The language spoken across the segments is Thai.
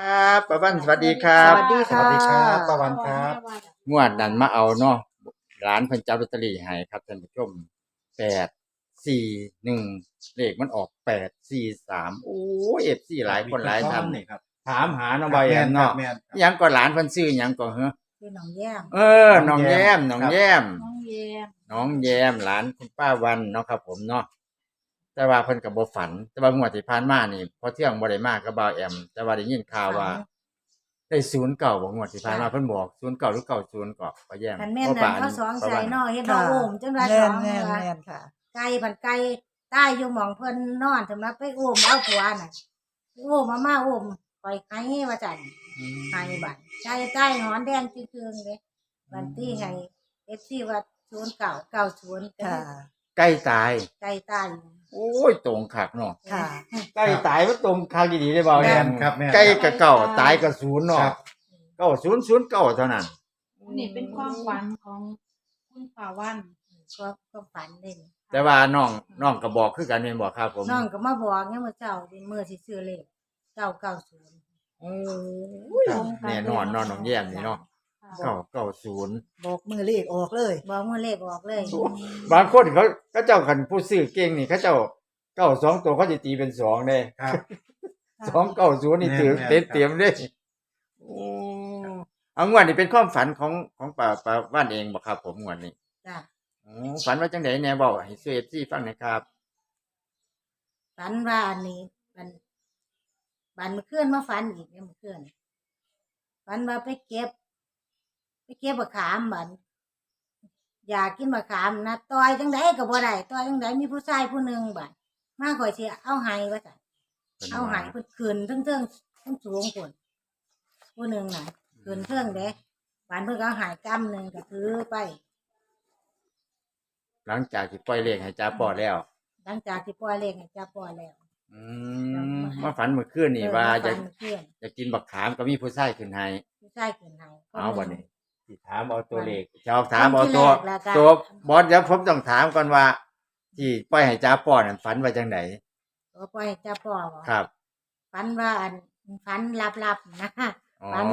ครับป้าวันสวัสดีครัสบวัสดีสค่ะวัสดีครับป้าวันครับงวดนั้นมาเอาเนาะร้านเพิ่นจับลอตเตอรี่ให้ครับท่านผู้ชมแปดสี่หนึ่งเลขมันออกแปดสี่สามโอ้เอฟซีหลายคนหลายท่านนี่ครับ ถามหาน้องใบแอมเนาะแม่นหยังก็หลานเพิ่นซื้อหยังก็เหรอคือน้องแย้มเออน้องแย้มน้องแย้มน้องเยมน้องแย้มหลานคุณป้าวันเนาะครับผมเนาะ แต่ว่าเพิ่นก็บ่ฝัน แต่ว่างวดที่ผ่านมานี่พอเที่ยงบ่ได้มากับบ่าวแอม แต่ว่าได้ยินข่าวว่าได้ศูนย์เก่าบ่งวดที่ผ่านมาเพิ่นบอกศูนย์เก่าหรือเก่าศูนย์ก็ป้าแย้มคันแม่นป้านั้นปเขาสองป้าใส่วันเนาะเฮ็ดน้องโอมจังว่าแม่สอนงแม่นว่าแม่นค่ะ ไก่ผันไก่ใต้อยู่หม่องเพิ่นนอนสำหรับไปโอมเอาผัวน่ะไปโอมมามาโอมปล่อยไห้ว่าจันไห้บัดใจใต้หอนแดงจึงๆเด้บันตี้ให้ FC ว่า0 9 9 0ค่ะใกล้ตายไก่ใต้ โอ้ยตรงคักเนาะค่ะ ใกล้ตายมันตรงคักดีๆได้บ่าวแม่แอมนครับแม่น ใกล้กับเก่าตายกับศูนย์เนาะครับ เก่าศูนย์ศูนย์เก่าเท่านั้น นี่เป็นความฝันของคุณป่าวันก็ก็ฝันเด่นแต่ว่าน้องน้องก็บอกคือกันแม่นบ่ครับผมน้องก็มาบอกเนี่ยมื้อเช้าเป็นมื้อสิซื้อเลข990โอ้ยแน่นอนเนาะน้องแย้มนี่เนาะค่ะ เก่าเก่าศูนย์บอกมือเลขออกเลยบอกมื้อเลขออกเลยบางคนเขาเขาเจ้าคันผู้ซื้อเก่งนี่เขาเจ้าเก้าสองตัวเขาจะตีเป็นสองเด้ครับสองเก้าศูนย์นี่ถือแม่เต็นมๆเต็มๆเลยโอ้เอางวดนี้เป็นความฝันของของป่าป่าว่านเองบ่ครับ ผมงวดนี้จ้ะอ๋อฝันว่าจังไดแหน่บอกให้ซื้อเอฟซีฟังหน่อยครับฝันว่าอันนี้มันบันเมื่อคืนมาฝันอีกเนี่ยเมื่อคืนฝันว่าไปเก็บ ไปเก็บมะขามบันอยากกินมะขามนะต่อยจังไดก็บ่ได้ต่อยจังไดมีผู้ชายผู้หนึ่งบัดมาข่อยสิเอาให้ว่าซั่นเอาให้เพิ่นคืนเทิงๆทั้งสูงพุ่นผู้หนึ่งน่ะคืนเทิงเด้บันเพิ่นก็เอาใหายกำหนึงก็ถือไปหลังจากที่ปล่อยเลขให้จ้าปอแล้ว หลังจากที่ปล่อยเลขให้จับปล่อยแล้ว อืมมาฝันเมื่อคืนนี่ว่าเออจะมฝันเมื่อคืนจะกินบักขามก็มีผู้ชายขึ้นให้ผู้ชายคืนให้คเอาหวันนึ่งนี้ สิถามเอาตัวเลขจะเอาถามเอาที่ตัวแรกแล้วก็ตัวบอสเดี๋ยวผมต้องถามก่อนว่า ที่ปล่อยให้จ้าปอนั่นฝันว่าจังไดตัวปล่อยจะปล่อยบ่ครับฝันว่าอันฝันลับๆนะอ๋อฝัน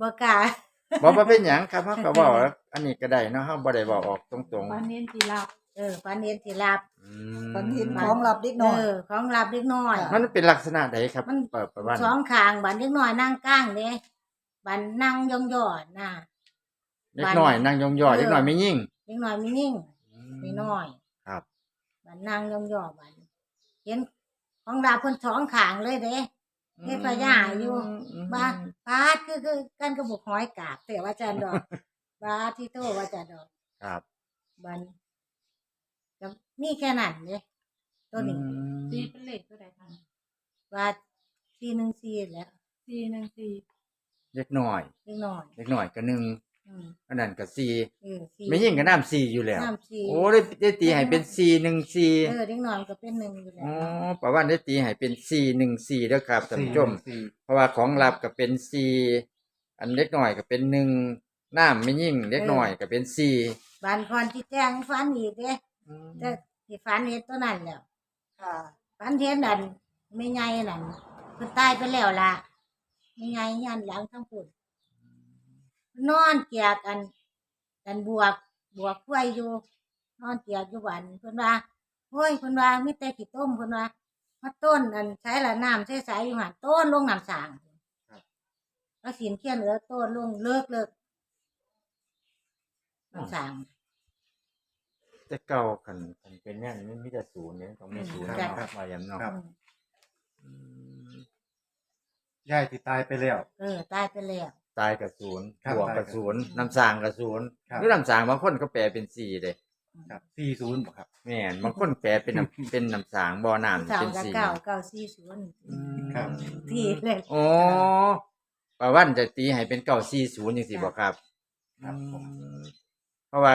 บ่กล้าบอกว่าเป็นหยังครับเขาก็บอกว่าอันนี้ก็ได้เนาะเขาบ่ได้บอกออกตรงวันเน้นทีลับเออฝันเห็นสิลับๆอืมฝันเห็นของลับเล็กน้อย เออของลับเล็กน้อย มันเป็นลักษณะใดครับมัน เปิดประวันสองข้างบันเล็กน้อยนั่งก้างเด้บันนั่งยองๆน่ะ เล็กน้อยนั่งยองๆเออเล็กน้อยไม่ยิ่งเล็กน้อยมียิ่งมีน้อยครับบันนั่งยองๆบันเห็นของลับเพิ่นสองข้างเลยเด้เฮ็ดพญาอยู่บ้าปาดคือคือกันกระบุกหอยกาบแต่ว่าจันดอกบาดที่โตว่าจันดอก ครับบันก็มีแค่นั้นเลยตัวนี้สี่เป็นเลขตัวใดคะบาดสี่หนึ่งสี่แหล้วสี่หนึ่งสี่เล็กน้อย เล็กน้อย เล็กน้อยก็หนึ่ง อืมอันนั้นก็สี่เออสี่ไม่ยิ่งก็น้ำสี่อยู่แล้ว น้ำสี่โอ้ได้ได้ตีให้เป็นสี่หนึ่งสี่เออเล็กน้อยก็เป็นหนึ่งอยู่แล้อ๋อวประวันได้ตีให้เป็นสี่หนึ่งสี่แล้วครับท่านผู้ชม สี่เพราะว่าของลับก็เป็นสี่อันเล็กน้อยก็เป็นหนึ่งน้ำไม่ยิ่งเล็กน้อยก็เป็นสี่บานคอนที่แจ้งฟันอีกเด้แต่ที่ฟันเห็นตัวนั้นแล้วค่ะฟันเห็นนั่นไม่ไงนั่นเพิ่นตายไปแล้วล่ะไม่ไงยันหลังทั้งปุ่น นอนเกียกกัน กันบวกบวกกล้วยอยู่นอนเกียกอยู่วันเพิ่นว่าโอ้ยเพิ่นว่ามีแต่ขี้ต้มเพิ่นว่ามาต้นอันใช้ละน้ำใช้สายอยู่หันต้นลงน้ำสางแล้วสินเขียนเหลือต้นลงเลิกเลิกน้ำสางแต่เก่าคันคันเป็นแน่นมันมีแต่ศูนย์เนี่ยต้องมีศูนย์ครับเนาะว่าอย่างเนาะครับ อืมยายที่ตายไปแล้ว เออตายไปแล้ว ตายกับศูนย์ครับบวกกับตายกับศูนย์ศูนย์น้ำสางกับศูนย์ครับ หรือน้ำสางบางคนก็แปลเป็นสี่เลยครับสี่ศูนย์บ่ครับ แม่นบางคนแปลเป็นน้ำ เป็นน้ำสางบ่อน้ำสาวเป็นกับสี่เก้าเก้าสี่ศูนย์ครับ ที่เลยอ๋อปาวันจะตีให้เป็นเก้าสี่ศูนย์อย่างสี่บอกครับ ครับผมอืมเพราะว่า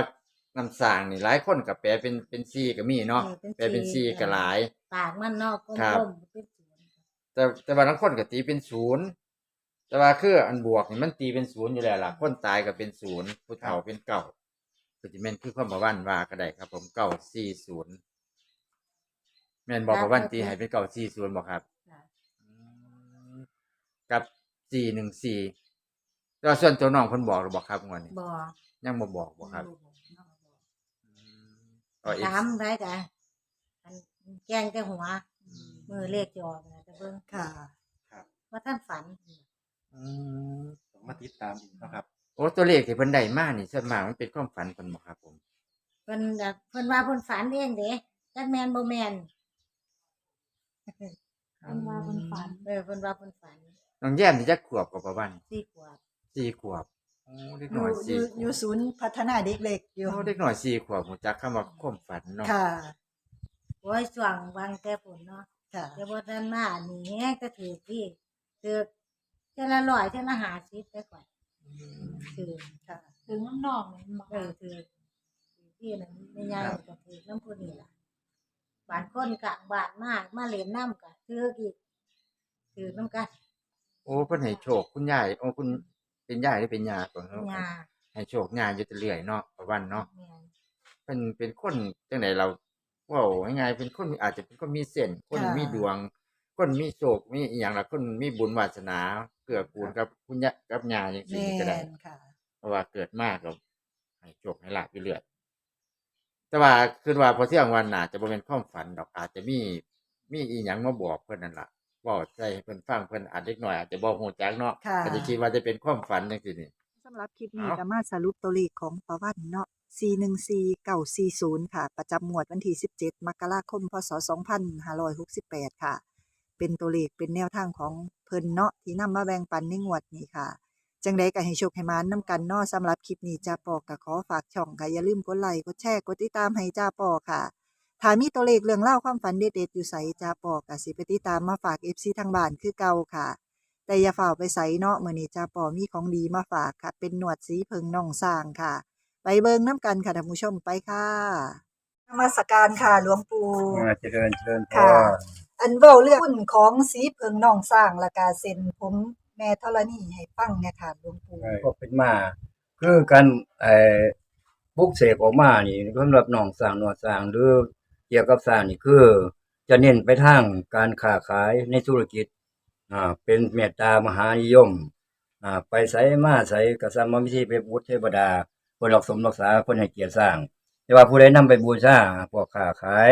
น้ำสางนี่หลายคนก็แปลเป็นเป็นสี่ก็มีเนาะแปลเป็นสี่ก็หลาย ปากมันนอกกลครับมๆเป็นศูนย์แต่แต่ว่าบางคนก็ตีเป็นศูนย์ แต่ว่าคืออันบวกนี่มันตีเป็นศูนย์อยู่แล้วล่ะคนตายก็เป็นศูนย์ผู้เฒ่าเป็นเก่าก็จะแม่นคือความประวันว่าก็ได้ครับ ผมเก้าสี่ศูนย์แม่นบอกประวันตีให้เป็นเก้าสี่ศูนย์บอกครับค่ะอืมกับสี่หนึ่งสี่แต่ว่าส่วนตัวน้องเพิ่นบอกหรือบอกครับงวดนี้บ่ยังบ่บอกบ่ครับก็อีก ถามได้จ้ะอันแกล้งแต่หัว มือเลขจะออกนะแต่เบิ่งค่ะ ว่าท่านฝัน อืมต้องมาติดตามอีกนะครับ โอ้ตัวเลขที่เพิ่นได้มานี่ส่วนมากมันเป็นความฝันเพิ่นบ่ครับผมเพิ่นก็เพิ่นว่าเพิ่นฝันเองเด้จักแม่นบ่แม่นเป็นว่าเป็นฝันเออเพิ่นว่าเพิ่นฝันน้องแย้มนี่จักขวบกว่าประมาณสี่ขวบสี่ขวบโอ้เด็กอน้อยยู่อสี่ยู่ขอยู่วบศูนย์พัฒนาเด็กเล็กอยู่ โอ้เด็กน้อยสี่ขวบรู้จักคำว่าความฝันเนาะค่ะโอ้ยช่วงวางแต่ฝนเนาะค่ะ แต่บ่ทันมานี่แฮงก็ถือพี่ถือ เท่าละร้อยเท่าละ50ได้ก่อนถือค่ะถึงน้ำนองเลยบอกเออถือถือพี่นั่นไม่ยากก็ถือน้ำผู้นี่ล่ะบ้านคนกลางบ้านมากมาเล่นน้ำก็ถืออีกถือน้ำกันโอ้เพิ่นให้โชคคุณยายโอ้คุณเป็นยายหรือเป็นยาก่อนเนาะยาให้โชคยาอยู่เรื่อยๆเนาะประวันเนาะแม่นเป็นเป็นคนจังไดเราเว่าง่ายๆเป็นคนอาจจะเป็นคนมีเส้นคนค่ะมีดวง คนมีโชคมีอหย่างละคนมีบุญวาสนา เกื้อกูลกับคุณยะกับยาอย่างแม่นี้ก็ได้ นค่ะ เพราะว่าเกิดมากก็ให้โชคให้ลาบไปเรื่อยแต่ว่าคือว่าพอเที่ยงวันน่ะจะบ่เป็นความฝันดอกอาจจะมีมีอีหยังมาบอกเพิ่นนั่นล่ะเว้าใจให้เพิ่นฟังเพิ่นอาจเล็กน้อยอาจจะบ่ฮู้จักเนาะค่ะ อาจจะคิดว่าจะเป็นความฝันจังซี่นี่ สำหรับคลิปนี้เอ้าก็มาสรุปตัวเลขของประวันเนาะ 414940 ค่ะ ประจำงวดวันที่ 17 มกราคม พศ 2568 ค่ะ เป็นตัวเลขเป็นแนวทางของเพิ่นเนาะที่นำมาแบ่งปันในงวดนี้ค่ะ จังใดก็ให้โชคให้มานนำกันเนาะสำหรับคลิปนี้จ้าปอก็ขอฝากช่องค่ะอย่าลืมกดไลค์กดแชร์กดติดตามให้จ้าปอค่ะถ้ามีตัวเลขเรื่องเล่าวความฝันเด็ดๆอยู่ใสจ้าปอก็สิไปติดตามมาฝาก FC ทางบ้านคือเก่าค่ะ แต่อย่าฝ่าไปใส่เนาะมื้อนี้จ้าปอมีของดีมาฝากค่ะ เป็นหนวดสีเพิงน่องสร้างค่ะ ไปเบิ่งน้ำกันค่ะท่านผู้ชมไปค่ะนมัสการค่ะหลวงปู่อ่าเจริญเจริญพค่ะร อันเว้าเรื่องหุ้นของสีเพิงน่องสร้างและกาเซ็นผมแม่ธรณีให้ฟังเนี่ยค่ะหลวงปู่ก็เป็นมา คือการไอ้บุกเสกออกมานี่สำหรับหนองสร้างหนวดสร้างหรือเกี่ยวกับสร้างนี่คือ จะเน้นไปทางการค้าขายในธุรกิจอ่าเป็นเมตตามหานิยมอ่าไปไสมาไสก็สร้างมาวิธีไปบูชเทวดาคนรักสมรักษาคนให้เกียรติสร้าง แต่ว่าผู้ใดนำไปบูชาพวกค้าขาย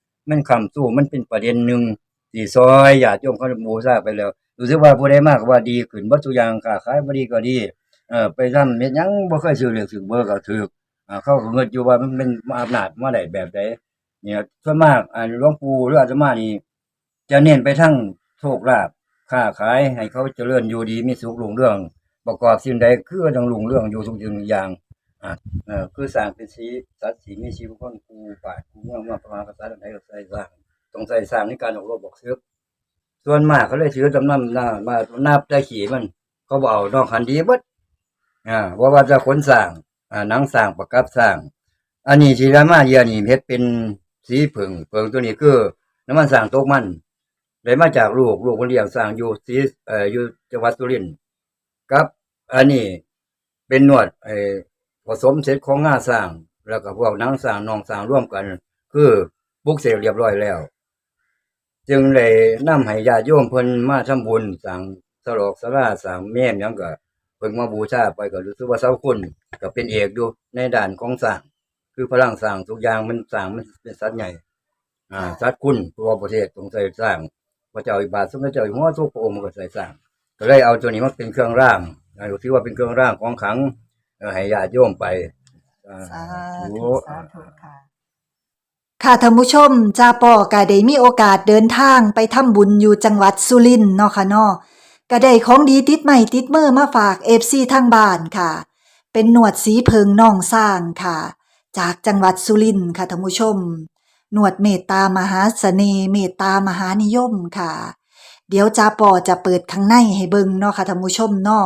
มันคำสู้มันเป็นประเด็นหนึ่งที่ซอยญาติโยมเขาบูชาไปแล้วรู้สึกว่าผู้ใดมากว่าดีขึ้นบ่ทุอย่างค้าขายบดีก็ดีเออไปทำเฮ็ดยังบ่เคยซื้อเลขซื้อเบอร์ก็ถูกอ่าเขาเงินอยู่ว่ามันเป็นอำนาจมาได้แบบใดเนี่ยส่วนมากอ่าหลวงปู่หรืออาตมานี่จะเน้นไปทั้งโชคลาภค้าขาย ให้เขาเจริญอยู่ดีมีสุขรุ่งเรื่อง ประกอบสิ่งใดคือต้องรุ่งเรื่องอยู่ทุกสิ่งทุกอย่าง เออคือสร้างเป็นสีสัตว์สีมีชีวิตคนกูป่ากูเมืองมาประมาณภาษาใดก็ใส่สร้างต้องใส่สร้างในการออกรบบอกซึกส่วนมากเขาเลยถือจำนำหน้ามานับได้ขี่มัน เขาบอกนอกคันดีบดอ่าว่าว่าจะขนสร้างอ่านังสร้างประกับสร้าง อันนี้ที่รามาเยียนี่เฮ็ดเป็นสีผึ่งเผึ่งตัวนี้คือน้ำมันสร้างตกมันได้มาจากลูกลูกคนเลี้ยงสร้างอยู่สีเอ่ออยู่จังหวัดสุรินทร์กับ อันนี้เป็นนวดไอ สมเสร็จของง่าสร้าง แล้วก็พวกนังสร้างนองสร้างร่วมกัน คือบุกเสร็จเรียบร้อยแล้ว จึงเลยนำให้ญาติโยมเพิ่นมาทำบุญสร้างสลอกสลาสร้างแม่มหยังก็เพิ่งมาบูชาไปก็รู้สึกว่าเสาคุณก็เป็นเอกอยู่ในด่านของสร้าง คือพลังสร้างทุกอย่างมันสร้างมันเป็นสัตว์ใหญ่ อ่าสัตว์คุณตัวประเทศต้องใส่สร้างพระเจ้าอิบาทสมเด็จเจ้าอยู่หัวทุกพระองค์มันก็ใส่สร้างก็เลยเอาตัวนี้มาเป็นเครื่องร่างอ่าถือว่าเป็นเครื่องร่างของขัง ให้ญาติโยมไปอ่าสาธุธุสาธุค่ะค่ะท่านผู้ชมจ้าปอก็ได้มีโอกาสเดินทางไปทำบุญอยู่จังหวัดสุรินทร์เนาะค่ะเนาะก็ได้ของดีติดใหม่ติดมือมาฝาก FC ทางบ้านค่ะ เป็นหนวดสีเพิงน่องสร้างค่ะ จากจังหวัดสุรินทร์ค่ะท่านผู้ชม หนวดเมตตามหาเสน่ห์เมตตามหานิยมค่ะ เดี๋ยวจ้าปอจะเปิดข้างในให้เบิ่งเนาะค่ะท่านผู้ชมเนาะ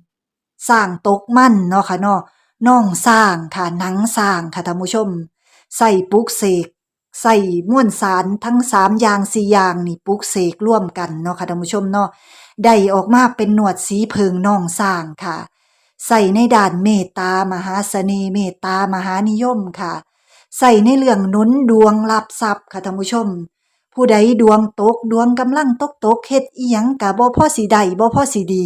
สร้างตกมั่นเนาะค่ะเนาะน่องสร้างค่ะหนังสร้างค่ะท่านผู้ชมใส่ปลุกเสกใส่ม้วนสารทั้งสามอย่างสี่อย่างนี่ปลุกเสกร่วมกันเนาะค่ะท่านผู้ชมเนาะได้ออกมาเป็นหนวดสีเพิงน่องสร้างค่ะ ใส่ในด่านเมตตามหาเสน่ห์เมตตามหานิยมค่ะ ใส่ในเรื่องนุนดวงรับทรัพย์ค่ะท่านผู้ชม ผู้ใดดวงตกดวงกำลังตกตกเฮ็ดอีหยังกะบ่พอสิได้บ่พอสิดี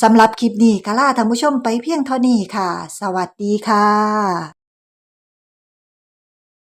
สำหรับคลิปนี้กะลาท่านผู้ชมไปเพียงเท่านี้ค่ะ สวัสดีค่ะ